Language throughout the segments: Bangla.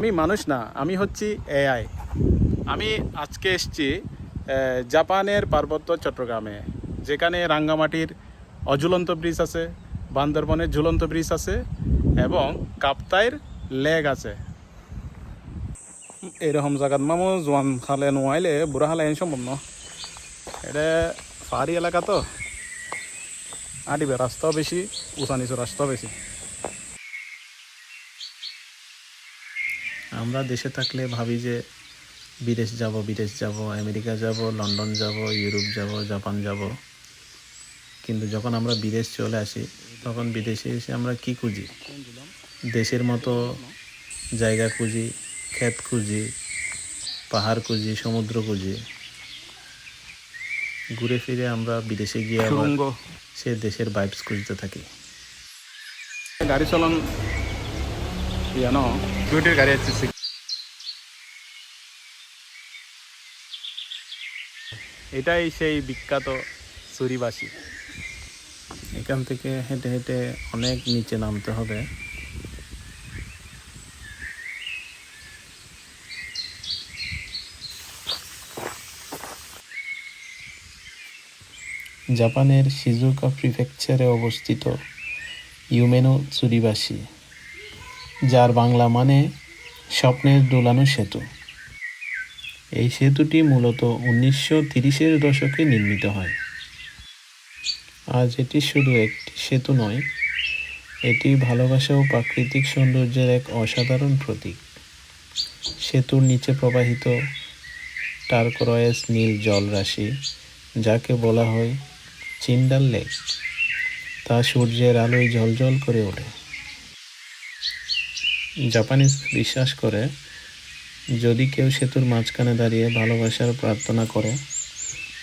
আমি মানুষ না, আমি হচ্ছি এআই আমি আজকে এসছি জাপানের পার্বত্য চট্টগ্রামে, যেখানে রাঙ্গামাটির অঝুলন্ত ব্রিজ আছে, বান্দরবনের ঝুলন্ত ব্রিজ আছে, এবং কাপ্তাইর লেগ আছে। এরকম জায়গাত মামু, জোয়ান খালে নোয়াইলে বুড়া খালে সম্ভব এটা পাহাড়ি এলাকা তো। আডিবে রাস্তাও বেশি উঁচা নিচু রাস্তাও বেশি। আমরা দেশে থাকলে ভাবি যে বিদেশ যাব বিদেশ যাব আমেরিকা যাব লন্ডন যাব ইউরোপ যাব জাপান যাব। কিন্তু যখন আমরা বিদেশ চলে আসি তখন বিদেশে এসে আমরা কি খুঁজি? দেশের মতো জায়গা খুঁজি ক্ষেত খুঁজি পাহাড় খুঁজি সমুদ্র খুঁজি। ঘুরে ফিরে আমরা বিদেশে গিয়ে সে দেশের ভাইবস খুঁজতে থাকি। গাড়ি চলন ইয়ানো বিউটির গাড়ি আছে এটাই সেই বিখ্যাত সুরিবাসী। এখান থেকে হেঁটে হেঁটে অনেক নিচে নামতে হবে। জাপানের শিজুকা প্রিফেকচারে অবস্থিত ইউমেনো চুরিবাসী যার বাংলা মানে স্বপ্নের দোলানো সেতু। এই সেতুটি মূলত উনিশশো তিরিশের দশকে নির্মিত হয়। আজ এটি শুধু একটি সেতু নয়, এটি ভালোবাসা ও প্রাকৃতিক সৌন্দর্যের এক অসাধারণ প্রতীক। সেতুর নিচে প্রবাহিত টার্কোরয়েস নীল জলরাশি যাকে বলা হয় চিন্ডাল লেক, তা সূর্যের আলোয় ঝলঝল করে ওঠে। জাপানিজ বিশ্বাস করে, যদি কেউ সেতুর মাঝখানে দাঁড়িয়ে ভালোবাসার প্রার্থনা করে,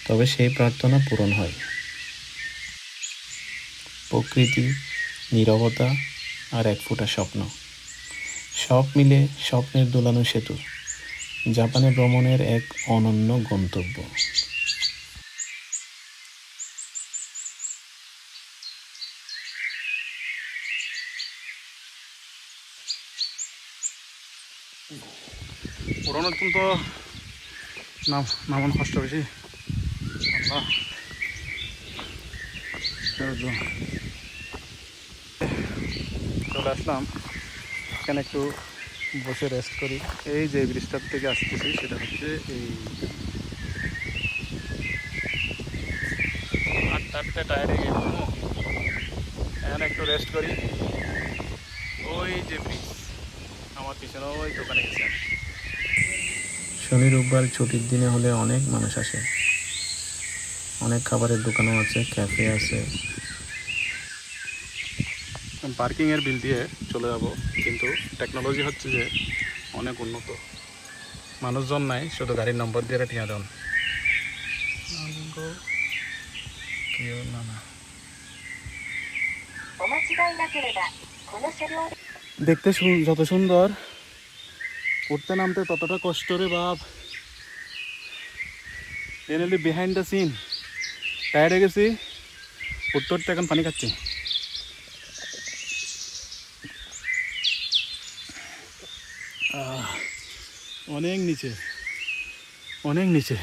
তবে সেই প্রার্থনা পূরণ হয়। প্রকৃতি, নীরবতা আর এক ফুটা স্বপ্ন। সব মিলে স্বপ্নের দোলানো সেতু, জাপানে ভ্রমণের এক অনন্য গন্তব্য। পুরনো তো নাম, নামান কষ্ট বেশি চলে আসলাম। এখানে একটু বসে রেস্ট করি। এই যে ব্রিজটার থেকে আসতেছি, সেটা হচ্ছে এই আটটা আটটা টায়ারে গিয়ে এখানে একটু রেস্ট করি। ওই যে ব্রিজ। শনি রোববার ছুটির দিনে হলে অনেক মানুষ আসে। অনেক খাবারের দোকানও আছে ক্যাফে আছে। পার্কিংয়ের বিল দিয়ে চলে যাব কিন্তু টেকনোলজি হচ্ছে যে অনেক উন্নত। মানুষজন নাই শুধু গাড়ির নম্বর দিয়ে ঠিয়া দেন। দেখতে যত সুন্দর উঠতে নামতে ততটা কষ্ট রে বাপ। Generally behind the scene tired হয়ে গেছি। উঠতে উঠতে এখন পানি খাচ্ছি। অনেক নিচে। অনেক নিচে।